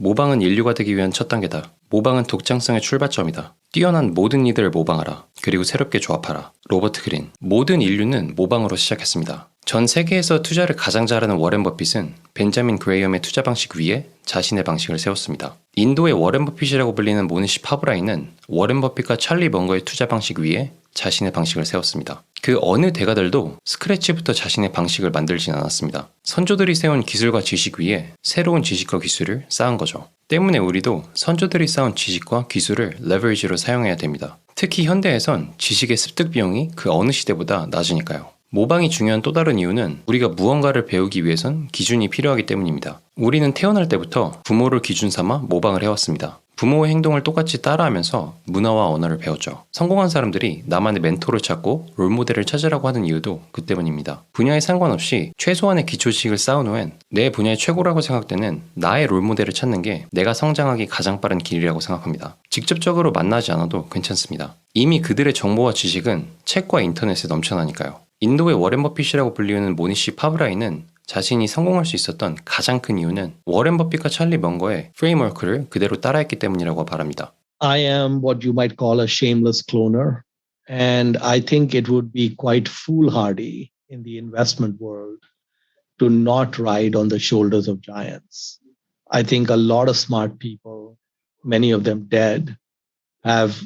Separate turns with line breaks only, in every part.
모방은 인류가 되기 위한 첫 단계다. 모방은 독창성의 출발점이다. 뛰어난 모든 이들을 모방하라. 그리고 새롭게 조합하라. 로버트 그린. 모든 인류는 모방으로 시작했습니다. 전 세계에서 투자를 가장 잘하는 워렌 버핏은 벤자민 그레이엄의 투자 방식 위에 자신의 방식을 세웠습니다. 인도의 워렌 버핏이라고 불리는 모니시 파브라이는 워렌 버핏과 찰리 먼거의 투자 방식 위에 자신의 방식을 세웠습니다. 그 어느 대가들도 스크래치부터 자신의 방식을 만들진 않았습니다. 선조들이 세운 기술과 지식 위에 새로운 지식과 기술을 쌓은 거죠. 때문에 우리도 선조들이 쌓은 지식과 기술을 레버리지로 사용해야 됩니다. 특히 현대에선 지식의 습득 비용이 그 어느 시대보다 낮으니까요. 모방이 중요한 또 다른 이유는 우리가 무언가를 배우기 위해선 기준이 필요하기 때문입니다. 우리는 태어날 때부터 부모를 기준 삼아 모방을 해왔습니다. 부모의 행동을 똑같이 따라하면서 문화와 언어를 배웠죠. 성공한 사람들이 나만의 멘토를 찾고 롤모델을 찾으라고 하는 이유도 그 때문입니다. 분야에 상관없이 최소한의 기초 지식을 쌓은 후엔 내 분야의 최고라고 생각되는 나의 롤모델을 찾는 게 내가 성장하기 가장 빠른 길이라고 생각합니다. 직접적으로 만나지 않아도 괜찮습니다. 이미 그들의 정보와 지식은 책과 인터넷에 넘쳐나니까요. 인도의 워렌 버핏이라고 불리우는 모니시 파브라이는 자신이 성공할 수 있었던 가장 큰 이유는 워렌 버핏과 찰리 먼거의 프레임워크를 그대로 따라했기 때문이라고 바랍니다.
I am what you might call a shameless cloner. And I think it would be quite foolhardy in the investment world to not ride on the shoulders of giants. I think a lot of smart people, many of them dead, have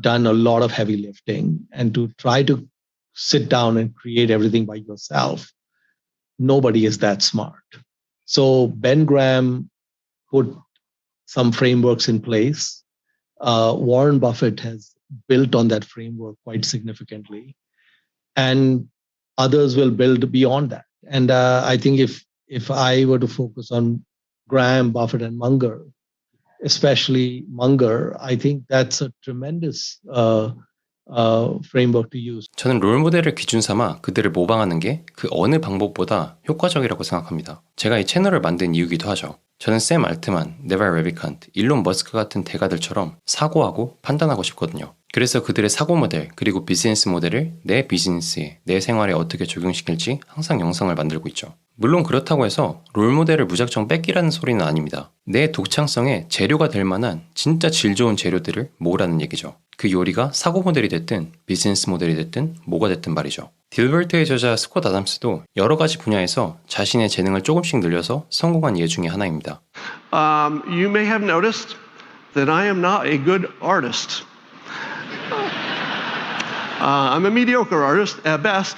done a lot of heavy lifting. And to try to sit down and create everything by yourself, nobody is that smart. So Ben Graham put some frameworks in place. Uh, Warren Buffett has built on that framework quite significantly, and others will build beyond that. And uh, I think if if I were to focus on Graham, Buffett, and Munger, especially Munger, I think that's a tremendous uh, framework to use.
저는 롤 모델을 기준 삼아 그들을 모방하는 게 그 어느 방법보다 효과적이라고 생각합니다. 제가 이 채널을 만든 이유기도 하죠. 저는 샘 알트만, 네발 레비칸트, 일론 머스크 같은 대가들처럼 사고하고 판단하고 싶거든요. 그래서 그들의 사고 모델 그리고 비즈니스 모델을 내 비즈니스에 내 생활에 어떻게 적용시킬지 항상 영상을 만들고 있죠. 물론 그렇다고 해서 롤 모델을 무작정 뺏기라는 소리는 아닙니다. 내 독창성에 재료가 될 만한 진짜 질 좋은 재료들을 모으라는 얘기죠. 그 요리가 사고 모델이 됐든 비즈니스 모델이 됐든 뭐가 됐든 말이죠. 딜버트의 저자 스콧 아담스도 여러 가지 분야에서 자신의 재능을 조금씩 늘려서 성공한 예 중에 하나입니다.
Um, you may have noticed that I am not a good artist. Uh, I'm a mediocre artist at best.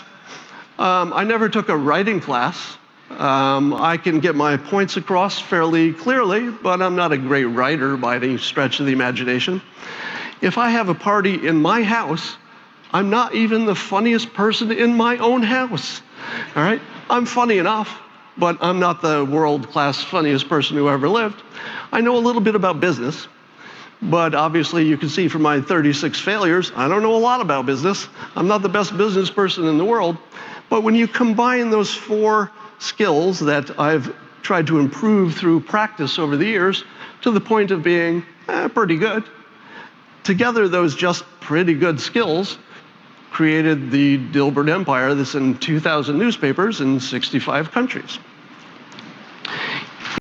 Um, I never took a writing class. Um, I can get my points across fairly clearly, but I'm not a great writer by any stretch of the imagination. If I have a party in my house, I'm not even the funniest person in my own house. All right? I'm funny enough, but I'm not the world class funniest person who ever lived. I know a little bit about business, but obviously you can see from my 36 failures, I don't know a lot about business. I'm not the best business person in the world. But when you combine those four skills that I've tried to improve through practice over the years to the point of being eh, pretty good, together those just pretty good skills created the Dilbert Empire that's in 2,000 newspapers in 65 countries.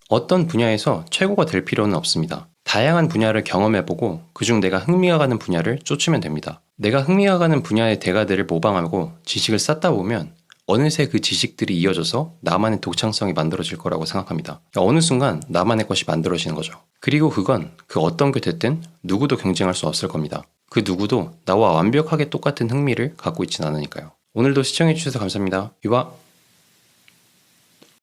어떤 분야에서 최고가 될 필요는 없습니다. 다양한 분야를 경험해보고 그중 내가 흥미가 가는 분야를 쫓으면 됩니다. 내가 흥미가 가는 분야의 대가들을 모방하고 지식을 쌓다 보면 어느새 그 지식들이 이어져서 나만의 독창성이 만들어질 거라고 생각합니다. 어느 순간 나만의 것이 만들어지는 거죠. 그리고 그건 그 어떤 게 됐든 누구도 경쟁할 수 없을 겁니다. 그 누구도 나와 완벽하게 똑같은 흥미를 갖고 있진 않으니까요. 오늘도 시청해주셔서 감사합니다. 유바!